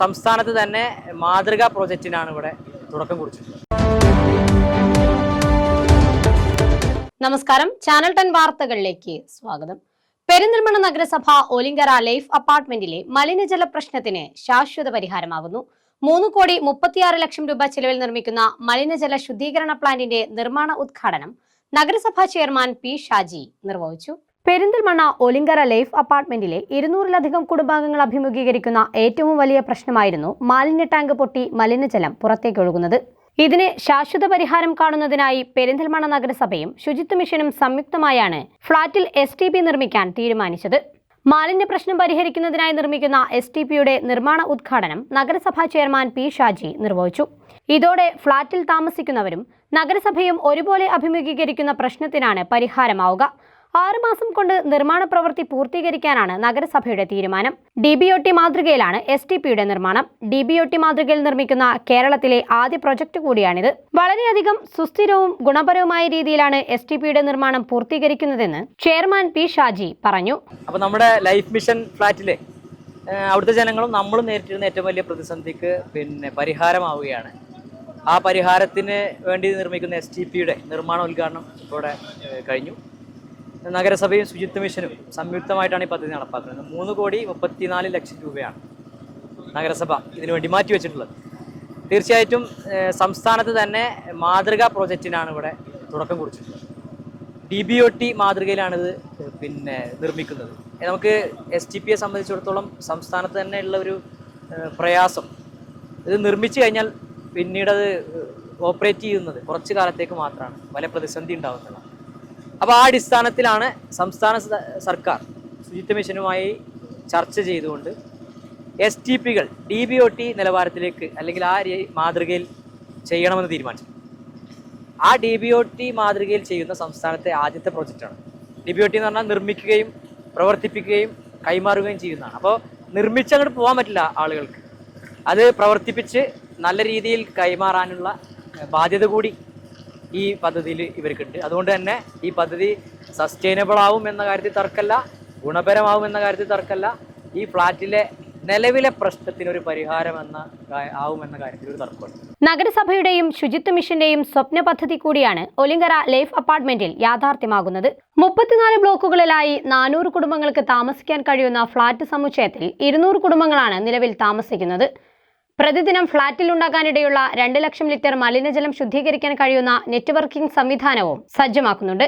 സംസ്ഥാനത്ത് തന്നെ മാതൃകാ പ്രോജക്റ്റിനാണ് ഇവിടെ തുടക്കം കുറിച്ചത് നമസ്കാരം. ചാനൽ ടെൻ വാർത്തകളിലേക്ക് സ്വാഗതം. പെരിന്തൽമണ്ണ നഗരസഭ ഒലിങ്കര ലൈഫ് അപ്പാർട്ട്മെന്റിലെ മലിനജല പ്രശ്നത്തിന് ശാശ്വത പരിഹാരമാകുന്നു. മൂന്ന് കോടി മുപ്പത്തിയാറ് ലക്ഷം രൂപ ചെലവിൽ നിർമ്മിക്കുന്ന മലിനജല ശുദ്ധീകരണ പ്ലാന്റിന്റെ നിർമ്മാണ ഉദ്ഘാടനം നഗരസഭാ ചെയർമാൻ പി ഷാജി നിർവഹിച്ചു. പെരിന്തൽമണ്ണ ഒലിങ്കര ലൈഫ് അപ്പാർട്ട്മെന്റിലെ ഇരുന്നൂറിലധികം കുടുംബാംഗങ്ങൾ അഭിമുഖീകരിക്കുന്ന ഏറ്റവും വലിയ പ്രശ്നമായിരുന്നു മാലിന്യ ടാങ്ക് പൊട്ടി മലിനജലം പുറത്തേക്ക് ഒഴുകുന്നത്. ഇതിന് ശാശ്വത പരിഹാരം കാണുന്നതിനായി പെരിന്തൽമണ്ണ നഗരസഭയും ശുചിത്വ മിഷനും സംയുക്തമായാണ് ഫ്ളാറ്റിൽ എസ് നിർമ്മിക്കാൻ തീരുമാനിച്ചത്. മാലിന്യ പ്രശ്നം പരിഹരിക്കുന്നതിനായി നിർമ്മിക്കുന്ന എസ് ടി പിയുടെ നിർമ്മാണ ഉദ്ഘാടനം നഗരസഭാ ചെയർമാൻ പി ഷാജി നിർവഹിച്ചു. ഇതോടെ ഫ്ളാറ്റിൽ താമസിക്കുന്നവരും നഗരസഭയും ഒരുപോലെ അഭിമുഖീകരിക്കുന്ന പ്രശ്നത്തിനാണ് പരിഹാരമാവുക. ആറുമാസം കൊണ്ട് നിർമ്മാണ പ്രവൃത്തി പൂർത്തീകരിക്കാനാണ് നഗരസഭയുടെ തീരുമാനം. ഡി ബി ഒ ടി മാതൃകയിലാണ് എസ് ടി പിയുടെ നിർമ്മാണം. ഡി ബി ഒ ടി മാതൃകയിൽ നിർമ്മിക്കുന്ന കേരളത്തിലെ ആദ്യ പ്രൊജക്ട് കൂടിയാണിത്. വളരെയധികം സുസ്ഥിരവും ഗുണപരവുമായ രീതിയിലാണ് എസ് ടി പിയുടെ നിർമ്മാണം പൂർത്തീകരിക്കുന്നതെന്ന് ചെയർമാൻ പി ഷാജി പറഞ്ഞു. അപ്പോൾ നമ്മുടെ ലൈഫ് മിഷൻ ഫ്ലാറ്റിലെ അവിടുത്തെ ജനങ്ങളും നമ്മളും നേരിട്ടിരുന്ന ഏറ്റവും വലിയ പ്രതിസന്ധിക്ക് പിന്നെ പരിഹാരമാവുകയാണ്. ആ പരിഹാരത്തിന് വേണ്ടി നിർമ്മിക്കുന്ന എസ് ടി പിയുടെ നിർമ്മാണ ഉദ്ഘാടനം ഇവിടെ കഴിഞ്ഞു. നഗരസഭയും ശുചിത്വ മിഷനും സംയുക്തമായിട്ടാണ് ഈ പദ്ധതി നടപ്പാക്കുന്നത്. മൂന്ന് കോടി മുപ്പത്തിനാല് ലക്ഷം രൂപയാണ് നഗരസഭ ഇതിനുവേണ്ടി മാറ്റി വെച്ചിട്ടുള്ളത്. തീർച്ചയായിട്ടും സംസ്ഥാനത്ത് തന്നെ മാതൃകാ പ്രോജക്റ്റിനാണ് ഇവിടെ തുടക്കം കുറിച്ചിട്ടുള്ളത്. ഡി ബി ഒ ടി മാതൃകയിലാണിത് പിന്നെ നിർമ്മിക്കുന്നത്. നമുക്ക് എസ് ടി പിയെ സംബന്ധിച്ചിടത്തോളം സംസ്ഥാനത്ത് തന്നെ ഉള്ള ഒരു പ്രയാസം. ഇത് നിർമ്മിച്ചു കഴിഞ്ഞാൽ പിന്നീട് അത് ഓപ്പറേറ്റ് ചെയ്യുന്നത് കുറച്ച് കാലത്തേക്ക് മാത്രമാണ്. പല പ്രതിസന്ധി ഉണ്ടാകുന്നത് അപ്പോൾ ആ അടിസ്ഥാനത്തിലാണ് സംസ്ഥാന സർക്കാർ ശുചിത്വ മിഷനുമായി ചർച്ച ചെയ്തുകൊണ്ട് എസ് ടി പികൾ ഡി ബി ഒ ടി നിലവാരത്തിലേക്ക് അല്ലെങ്കിൽ ആ മാതൃകയിൽ ചെയ്യണമെന്ന് തീരുമാനിച്ചു ആ ഡി ബി ഒ ടി മാതൃകയിൽ ചെയ്യുന്ന സംസ്ഥാനത്തെ ആദ്യത്തെ പ്രോജക്റ്റാണ് ഡി ബി ഒ ടി എന്ന് പറഞ്ഞാൽ നിർമ്മിക്കുകയും പ്രവർത്തിപ്പിക്കുകയും കൈമാറുകയും ചെയ്യുന്നതാണ്. അപ്പോൾ നിർമ്മിച്ചങ്ങോട്ട് പോകാൻ പറ്റില്ല ആളുകൾക്ക്. അത് പ്രവർത്തിപ്പിച്ച് നല്ല രീതിയിൽ കൈമാറാനുള്ള ബാധ്യത കൂടി ഈ പദ്ധതിയിൽ ഇവർക്കുണ്ട്. അതുകൊണ്ട് തന്നെ ഈ പദ്ധതി സസ്റ്റൈനബിൾ ആവും എന്ന കാര്യത്തിൽ തർക്കമല്ല ഗുണപരമാവും എന്ന കാര്യത്തിൽ തർക്കമല്ല. ഈ ഫ്ലാറ്റിലെ നിലവിലെ പ്രശ്നത്തിനൊരു പരിഹാരം എന്ന ആവുമെന്ന കാര്യത്തിൽ ഒരു തർക്കമുണ്ട് നഗരസഭയുടെയും ശുചിത്വ മിഷന്റെയും സ്വപ്ന പദ്ധതി കൂടിയാണ് ഒലിങ്കര ലൈഫ് അപ്പാർട്ട്മെന്റിൽ യാഥാർത്ഥ്യമാകുന്നത്. മുപ്പത്തിനാല് ബ്ലോക്കുകളിലായി നാനൂറ് കുടുംബങ്ങൾക്ക് താമസിക്കാൻ കഴിയുന്ന ഫ്ളാറ്റ് സമുച്ചയത്തിൽ ഇരുന്നൂറ് കുടുംബങ്ങളാണ് നിലവിൽ താമസിക്കുന്നത്. പ്രതിദിനം ഫ്ളാറ്റിൽ ഉണ്ടാകാനിടയുള്ള രണ്ട് ലക്ഷം ലിറ്റർ മലിനജലം ശുദ്ധീകരിക്കാൻ കഴിയുന്ന നെറ്റ്വർക്കിംഗ് സംവിധാനവും സജ്ജമാക്കുന്നുണ്ട്.